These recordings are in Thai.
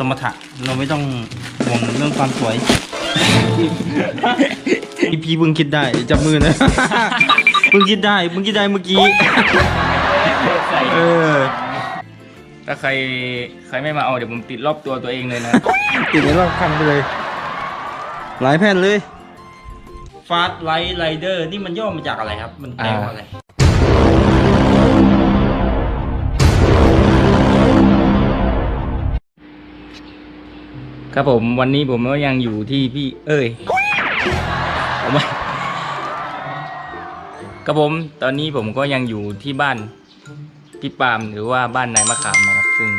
สมถะเราไม่ต้องห่วงเรื่องความสวย พี่พี่เพิ่งคิดได้จับมือนะ เพิ่งคิดได้เพิ่งคิดได้เมื่อกี้เออถ้าใครใครไม่มาเอาเดี๋ยวผมติดรอบตัวตัวเองเลยนะ ติดในรอบคันไปเลย หลายแผ่นเลยฟาสไลท์ไรเดอร์นี่มันย่อมาจากอะไรครับ มันแปลว่าอะไร ครับผมวันนี้ผมก็ยังอยู่ที่พี่เอ้ยผมครับผมตอนนี้ผมก็ยังอยู่ที่บ้านพี่ปาล์มหรือว่าบ้านนายมะขามนะครับ ซึ่ง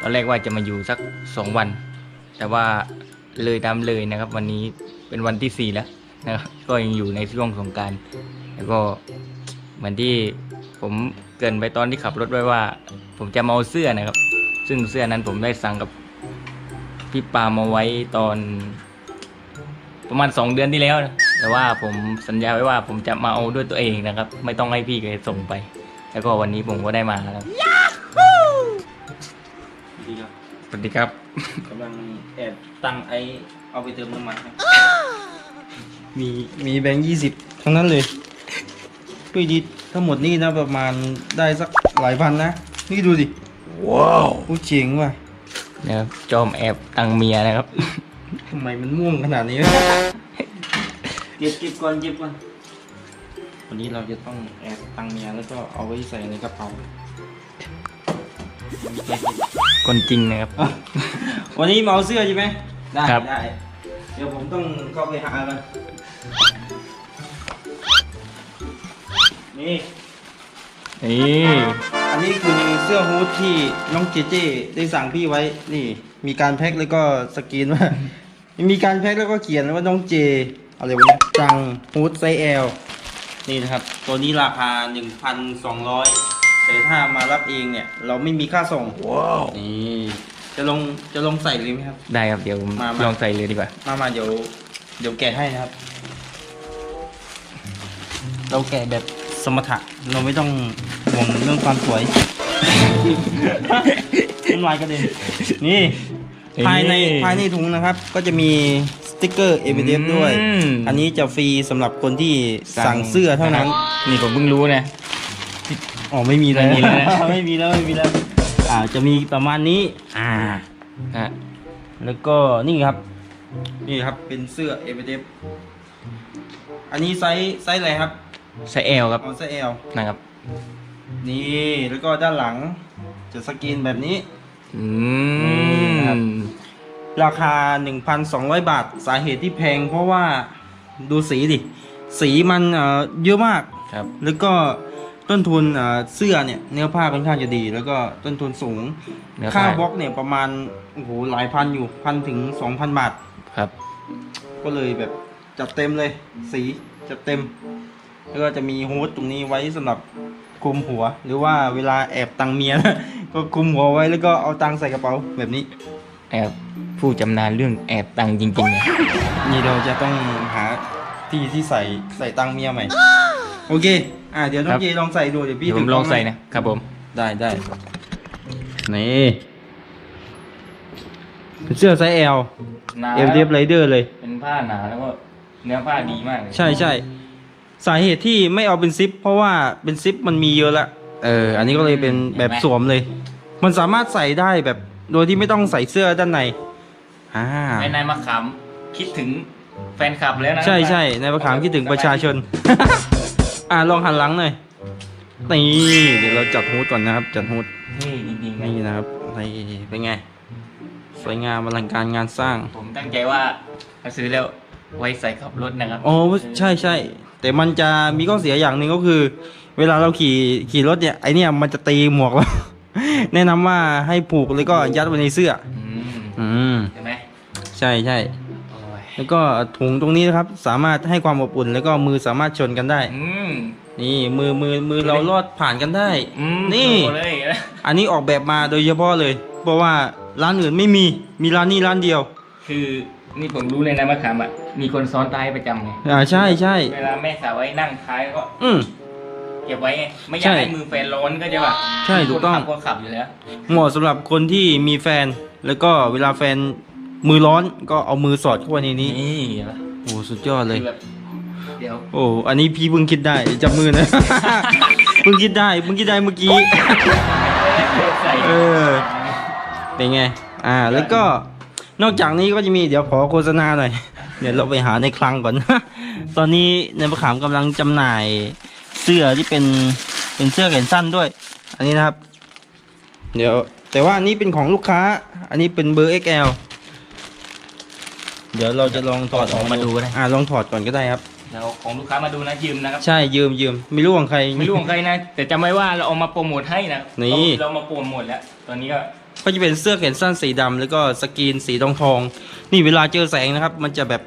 ตอนแรกว่าจะมาอยู่สักสองวัน แต่ว่าเลยตามเลยนะครับ วันนี้เป็นวันที่สี่แล้วนะครับก็ยังอยู่ในช่วงสงการแล้วก็เหมือนที่ผมเกินไปตอนที่ขับรถไว้ว่า ผมจะมาเอาเสื้อนะครับ ซึ่งเสื้อนั้นผมได้สั่งกับ พี่ปาล์มเอาไว้ตอน ประมาณสองเดือนที่แล้วนะแต่ว่าผมสัญญาไว้ว่าผมจะมาเอาด้วยตัวเองนะครับ ไม่ต้องให้พี่แกส่งไป แล้วก็วันนี้ผมก็ได้มาแล้วดีครับสวัสดีครับกำลังแอบตังไอเอาไปเติมน้ำมันครับมีมีแบงค์ยี่สิบทั้งนั้นเลยพี่ดีทั้งหมดนี่นะประมาณได้สักหลายพันนะ นี่ดูดิว้าว ผู้เจ๋งว่ะ นะครับจอมแอบตังเมียนะครับ ทำไมมันม่วงขนาดนี้เก็บเก็บก่อนเก็บก่อน วันนี้เราจะต้องแอบตังเมียแล้วก็เอาไว้ใส่ในกระเป๋ามีแค่นี้คนจริงนะครับอะวันนี้มาเอาเสื้อใช่ไหมได้ครับ ได้ เดี๋ยวผมต้องเข้าไปหามันนี่นี่ อันนี้คือเสื้อฮู้ดที่น้องเจเจได้สั่งพี่ไว้ นี่มีการแพ็คแล้วก็สกรีนว่า มีการแพ็คแล้วก็เขียนว่าน้องเจอะไรวะเนี่ยจังฮู้ดไซส์ L นี่นะครับ ตัวนี้ราคา 1,200แต่ถ้ามารับเองเนี่ย เราไม่มีค่าส่ง ว้าว นี่จะลงจะลงใส่เลยไหมครับ ได้ครับเดี๋ยวผมมามา ลองใส่เลยดีกว่า มามาเดี๋ยว เดี๋ยวแกะให้นะครับ เราแกะแบบสมถะเราไม่ต้อง ห่วงเรื่องความสวยน้ำลายกระเด็นนี่ภายในนี่ภายในถุงนะครับ ก็จะมีสติกเกอร์ a อ d f ด้วย อืม อันนี้จะฟรีสำหรับคนที่สั่งเสื้อเท่านั้น นี่ผมเพิ่งรู้นะ อ๋อไม่มีแล้วไม่มีแล้วนะ ไม่มีแล้วไม่มีแล้วอ่าจะมีประมาณนี้ อ่า ฮะแล้วก็นี่ครับ นี่ครับเป็นเสื้อ a อ d f อันนี้ไซส์ไซส์อะไรครับใส่แอลครับเอาไซส์ L นะครับ นี่แล้วก็ด้านหลังจะสกรีนแบบนี้ อืนี่ครับมราคา 1,200 บาท สาเหตุที่แพงเพราะว่าดูสีดิ สีมันเอ่อเยอะมาก ครับ แล้วก็ต้นทุนเอ่อเสื้อเนี่ยเนื้อผ้าค่อนข้างจะดี แล้วก็ต้นทุนสูง เนื้อค่าผ้าบล็อกเนี่ยประมาณโอ้โหหลายพันอยู่พันถึงสองพันบาท ครับ ก็เลยแบบจัดเต็มเลย สีจัดเต็ม แล้วก็จะมีฮูดตรงนี้ไว้สำหรับ คลุมหัว หรือว่าเวลาแอบตังเมียก็คลุมหัวไว้แล้วก็เอาตังใส่กระเป๋าแบบนี้ แอบผู้จำนาญเรื่องแอบตังค์จริงๆนะนี่เราจะต้องหาที่ที่ใส่ใส่ตังเมียใหม่ โอเค อ่าเดี๋ยวน้องเจลองใส่ดูเดี๋ยวพี่เดี๋ยวผมถืลองกใส่ให้นะครับผม ได้ได้นี่เป็นเสื้อไซส์ L เอฟเดฟไรเดอร์เลย เป็นผ้าหนาแล้วก็เนื้อผ้าดีมากเลย ใช่ใช่ สาเหตุที่ไม่เอาเป็นซิป เพราะว่าเป็นซิปมันมีเยอะละเอออันนี้ก็เลยเป็นแบบสวมเลย มันสามารถใส่ได้แบบโดยที่ไม่ต้องใส่เสื้อด้านในอ่าให้นายมะขามคิดถึงแฟนคลับแล้วนะใช่ใช่ในประคามคิดถึงประชาชน อ่าลองหันหลังหน่อยนี่เดี๋ยวเราจัดฮูดก่อนนะครับ จัดฮูดนี่จริงๆนะนี่นะครับนี่เป็นไงสวยงามอลังการงานสร้าง ผมตั้งใจว่ามาซื้อแล้วไว้ใส่ขับรถนะครับ อ๋อ ใช่ใช่ แต่มันจะมีข้อเสียอย่างหนึ่งก็คือ เวลาเราขี่ขี่รถเนี่ยไอเนี่ยมันจะตีหมวกเราแนะนำว่าให้ผูกแล้วก็ยัดไว้ในเสื้ออืมอืม ใช่ไหมใช่ใช่ โอ้ยแล้วก็ถุงตรงนี้นะครับ สามารถให้ความอบอุ่น แล้วก็มือสามารถชนกันได้ อืม นี่มือมือมือเราลอดผ่านกันได้ อืมนี่โชว์เลยนะอันนี้ออกแบบมาโดยเฉพาะเลย เพราะว่าร้านอื่นไม่มี มีร้านนี้ร้านเดียว คือ นี่ผมรู้เลยนะมะขามอะ มีคนซ้อนท้ายประจำไง อ่าใช่ใช่เวลาแม่สาวไว้นั่งท้ายก็อืม เก็บไว้ไงไม่อใช่ยากให้มือแฟนร้อนก็จะแบบใช่ถูกต้อง คนขับก็ขับอยู่แล้ว เหมาะสำหรับคนที่มีแฟน แล้วก็เวลาแฟนมือร้อนก็เอามือสอดเข้าไปในนี้ นี่เหรอโอ้สุดยอดเลย คือแบบเดี๋ยวโอ้อันนี้พี่เพิ่งคิดได้จับมือนะ เพิ่งคิดได้เพิ่งคิดได้เมื่อกี้ ใส่เออ เป็นไง อ่า แล้วก็ นอกจากนี้ก็จะมีเดี๋ยวขอโฆษณาหน่อย เดี๋ยวเราไปหาในคลังก่อน ตอนนี้ในประขามกำลังจำหน่ายเสื้อที่เป็นเป็นเสื้อแขนสั้นด้วย อันนี้นะครับ เดี๋ยวแต่ว่าอันนี้เป็นของลูกค้า อันนี้เป็นเบอร์ XL เดี๋ยวเราจะลองถอดออกมาดูนะอ่าลองถอดก่อนก็ได้ครับเราของลูกค้ามาดูนะยืมนะครับ ใช่ยืมยืมไม่รู้ของใครไม่รู้ของใครนะ แต่จำไว้ว่าเราเอามาโปรโมทให้นะนี่เราเรามาโปรโมทแล้วตอนนี้ก็ ก็จะเป็นเสื้อแขนสั้นสีดำแล้วก็สกรีนสีทองทองๆนี่เวลาเจอแสงนะครับ มันจะแบบ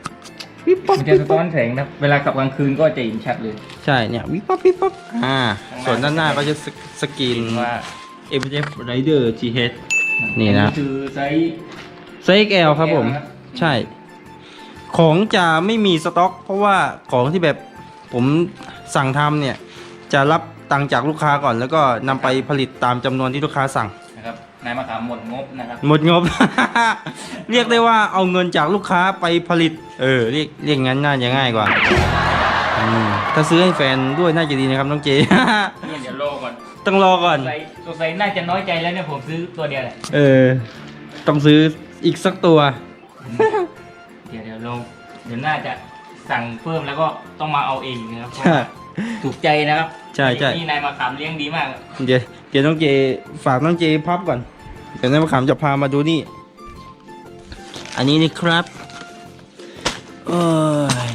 วิบปั๊บมันจะสะท้อนแสงนะเวลาขับกลางคืนก็จะเห็นชัดเลย ใช่เนี่ยวิบปั๊บวิบปั๊บอ่า ส่วนด้านหน้าก็จะสกสกรีนว่า f f Rider GH นี่นะคือไซส์ไซส์ XL ครับผมนะครับใช่ ของจะไม่มีสต็อก เพราะว่าของที่แบบผมสั่งทำเนี่ย จะรับตังค์จากลูกค้าก่อน แล้วก็นำไปผลิตตามจำนวนที่ลูกค้าสั่งนะครับ นายมะขามหมดงบนะครับหมดงบ เรียกได้ว่าเอาเงินจากลูกค้าไปผลิต เออเรียกเรียกงั้นน่าจะง่ายกว่าอืมถ้าซื้อให้แฟนด้วยน่าจะดีนะครับน้องเจนี่เดี๋ยวโลก่อนต้องรอก่อนไซส์ตัวไซส์น่าจะน้อยใจแล้วเนี่ยผมซื้อตัวเดียวแหละ เออ ต้องซื้ออีกสักตัว เดี๋ยวเดี๋ยวลงเดี๋ยวน่าจะสั่งเพิ่มแล้วก็ต้องมาเอาเองนะครับเพราะว่าถูกใจนะครับใช่ใช่ นี่นายมะขามเลี้ยงดีมาก เดี๋ยวเดี๋ยวน้องเจฝากน้องเจพับก่อน เดี๋ยวน้ำขามจะพามาดูนี่ อันนี้นี่ครับโอ้ย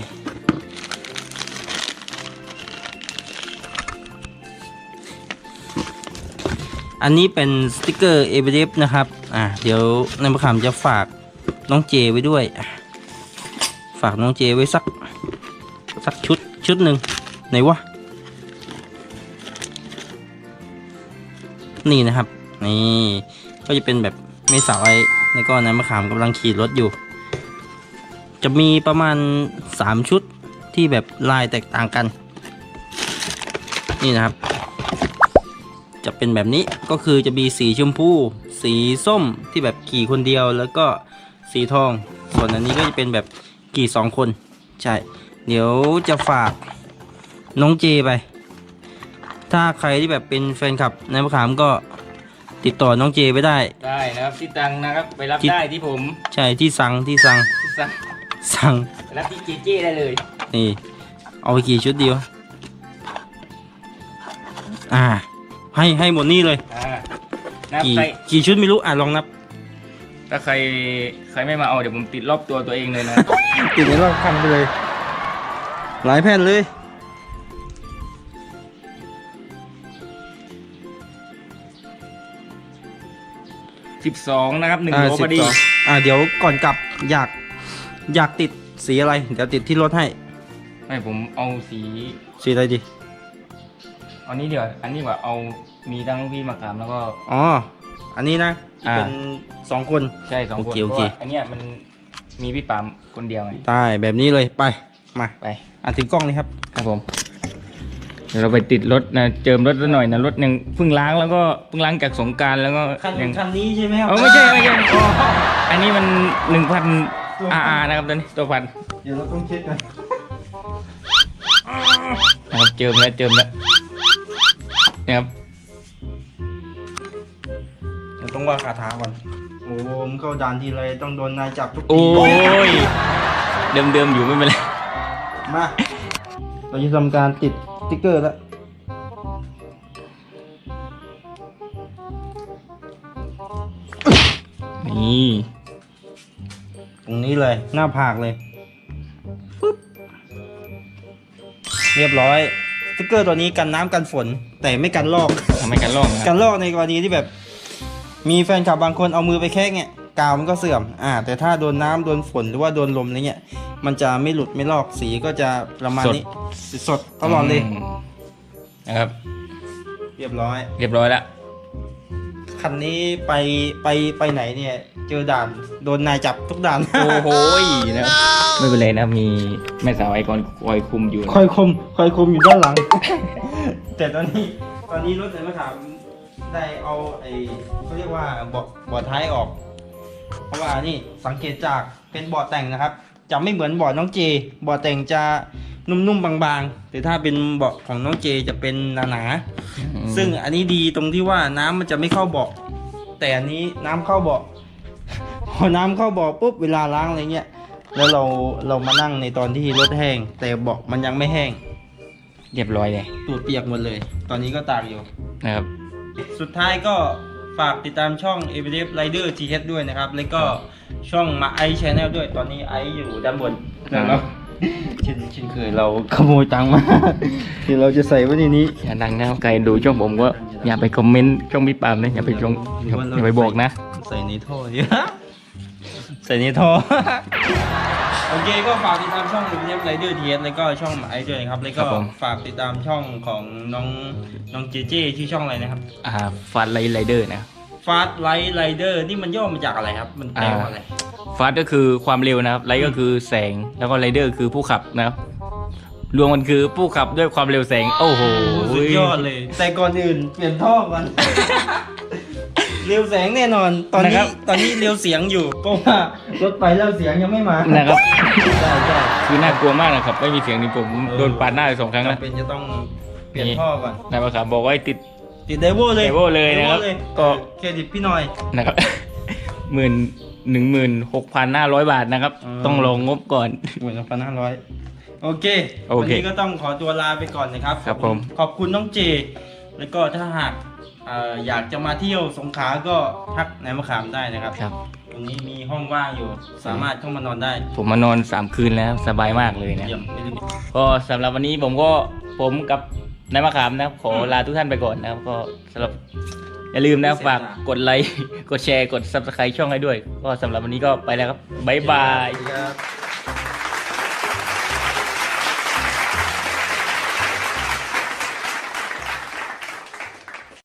อันนี้เป็นสติกเกอร์ a b f นะครับ อะเดี๋ยวน้ำขามจะฝากน้องเจไว้ด้วย ฝากน้องเจไว้สัก สักชุดชุดหนึ่งไหนวะ นี่นะครับ นี่ ก็จะเป็นแบบไม่สาวไอ้แล้วก็น้ำมะขามกำลังขี่รถอยู่ จะมีประมาณ 3 ชุดที่แบบลายแตกต่างกัน นี่นะครับ จะเป็นแบบนี้ก็คือจะมีสีชมพู สีส้มที่แบบขี่คนเดียวแล้วก็สีทอง ส่วนอันนี้ก็จะเป็นแบบขี่สองคน ใช่ เดี๋ยวจะฝากน้องเจไป ถ้าใครที่แบบเป็นแฟนคลับนายมะขามก็ ติดต่อน้องเจไปได้ ได้นะครับที่ตังนะครับไปรับที่ ได้ที่ผมใช่ที่สั่งที่สั่งที่สั่งสั่งไปรับที่เจเจได้เลยนี่ เอาไปกี่ชุดเดียวอ่า ให้ให้หมดนี่เลยอ่านะครับกี่ใครกี่ชุดไม่รู้อะลองนับถ้าใครใครไม่มาเอาเดี๋ยวผมติดรอบตัวตัวเองเลยนะ ติดในรอบคันไปเลย หลายแผ่นเลย 12นะครับหนึ่งอ่าโลสิพบอดีสองอ่าเดี๋ยวก่อนกลับอยากอยากติดสีอะไร เดี๋ยวติดที่รถให้ ไม่ผมเอาสีสีอะไรดีเอานี้เดี๋ยวาอันนี้ว่าเอามีทั้งพี่มะขามแล้วก็ อ๋อ อันนี้นะอ่า เป็นสองคน ใช่สองคนโอเคโอเค พราะว่าอันเนี้ยมันมีพี่ปามคนเดียวไงได้แบบนี้เลยไป มาไป อะถือกล้องนี่ครับ ครับผม เดี๋ยวเราไปติดรถนะเจิมรถซะหน่อยนะรถยังเพิ่งล้างแล้วก็เพิ่งล้างจากสงกรารแล้วก็คันยังคันนี้ใช่ไหมครับ เออไม่ใช่ไม่ใช่อ๋ออันนี้มันหนึ่งพันอาร์นะครับตัวนี้ตัวพันเดี๋ยวเราต้องเช็คกันนะครับเจิมแล้วเจิมแล้วนะครับเดี๋ยวต้องว่าคาถาก่อน โอ้ผมเข้าด่านทีไรต้องโดนนายจับทุกทีโอ้ยเดิมเดิมๆอยู่ไม่เป็นไร มา เราจะทำการติดส ติ๊กเกอร์แล้วนี่ตรงนี้เลยหน้าผากเลยปึ๊บเรียบร้อยสติ๊กเกอร์ตัวนี้กันน้ำกันฝน แต่ไม่กันลอกทำไมกันลอกนะคกัรับนลอกในกรณีที่แบบ มีแฟนคลับบางคนเอามือไปแค่เนี่ย กาวมันก็เสื่อมอ่าแต่ถ้าโดนน้ำโดนฝนหรือว่าโดนลมอะไรเงี้ยมันจะไม่หลุดไม่ลอกสีก็จะประมาณนี้สดตลอดเลยมนะครับ เรียบร้อย เรียบร้อยแล้วคันนี้ไปไปไปไหนเนี่ย เจอด่านโดนนายจับทุกด่านโอ้โหยนะครับไม่เป็นไรนะมีแม่สาวไอคอนคอยคุมอยู่คอยคมคอยคมอยู่ด้านหลัง แต่ตอนนี้ตอนนี้รถไหนมาถามได้เอาไอ้เขาเรียกว่าเบาะเบาะท้ายออก เพราะว่านี่สังเกตจากเป็นเบาะแต่งนะครับ จะไม่เหมือนเบาะน้องเจเบาะแต่งจะนุ่มๆบางๆ แต่ถ้าเป็นเบาะของน้องเจจะเป็นหนาๆซึ่งอันนี้ดีตรงที่ว่าน้ำมันจะไม่เข้าเบาะแต่อันนี้น้ำเข้าเบาะพอน้ำเข้าเบาะปุ๊บเวลาล้างอะไรเงี้ยแล้วเราเรามานั่งในตอนที่รถแห้ง แต่เบาะมันยังไม่แห้ง เรียบร้อยเลยตูดเปียกหมดเลย ตอนนี้ก็ตากอยู่นะครับ สุดท้ายก็ ฝากติดตามช่อง e v e r e Rider TH ด้วยนะครับ แล้วก็ช่องมาไอ Channel ด้วย ตอนนี้ไออยู่ด้านบนนะครับ ชินชินเคยเราขโมยตังค์มาที่เราจะใส่ไว้ในนี้ อย่าดังนะครับใครดูช่องผมก็อย่าไปคอมเมนต์ช่องพี่ปามนะอย่าไปช่องอย่าอย่าไปบอกนะ ใส่ในท่อเยอะใส่ในท่อ โอเคก็ฝากติดตามช่อง e v e r e Rider TH แล้วก็ช่องมาไอด้วยนะครับแล้วครัก็บผม ฝากติดตามช่องของน้องน้องเจเจที่ช่องอะไรนะครับอ่าฟาดไลท์ไรเดอร์นะ Fast Light Rider นี่มันย่อมาจากอะไรครับ มันแปลว่าอะไร ฟาสก็คือความเร็วนะครับไลท์ก็คือแสงแล้วก็ไรเดอร์คือผู้ขับนะครับ รวมมันคือผู้ขับด้วยความเร็วแสง โอ้โห สุดยอดเลย แต่ก่อนอื่นเปลี่ยนท่อก่อน เร็วแสงแน่นอน ตอนนี้ตอนนี้เร็วเสียงอยู่เพราะว่ารถไปแล้วเสียงยังไม่มานะครับ ใช่ใช่คือน่ากลัวมากนะครับ ไม่มีเสียงนี่ผมโดนปาดหน้าไปสองครั้งนะจำเป็นจะต้องเปลี่ยนท่อก่อน นายมาขับบอกว่าให้ติด ติดไดโวเลยไดโวเลยนะครับไดโวก็ เครดิตพี่หน่อย นะครับ หมื่นหนึ่งหมื่นหกพันห้าร้อยบาทนะครับ อืม ต้องลงงบก่อน หมื่นพันห้าร้อยโอเคโอวัเคนี้ก็ต้องขอตัวลาไปก่อนนะครับ ครับขอณผม ขอบคุณน้องเจ แล้วก็ถ้าหาก เอ่ออยากจะมาเที่ยวสงขลาก็พักในมะขามได้นะครับครับ ตรงนี้มีห้องว่างอยู่ สามารถเข้ามานอนได้ผมมานอนสามคืนแล้วสบายมากเลยนะ เยี่ยมไม่ได้มีก็สำหรับวันนี้ผมก็ผมกับนายมะขามนะครับ ขอลาทุกท่านไปก่อนนะครับ ก็สำหรับอย่าลืมนะฝากกดไลค์ กดแชร์ กด subscribe ช่องให้ด้วย ก็สำหรับวันนี้ก็ไปแล้วครับ บ๊ายบายสวัสดีครับ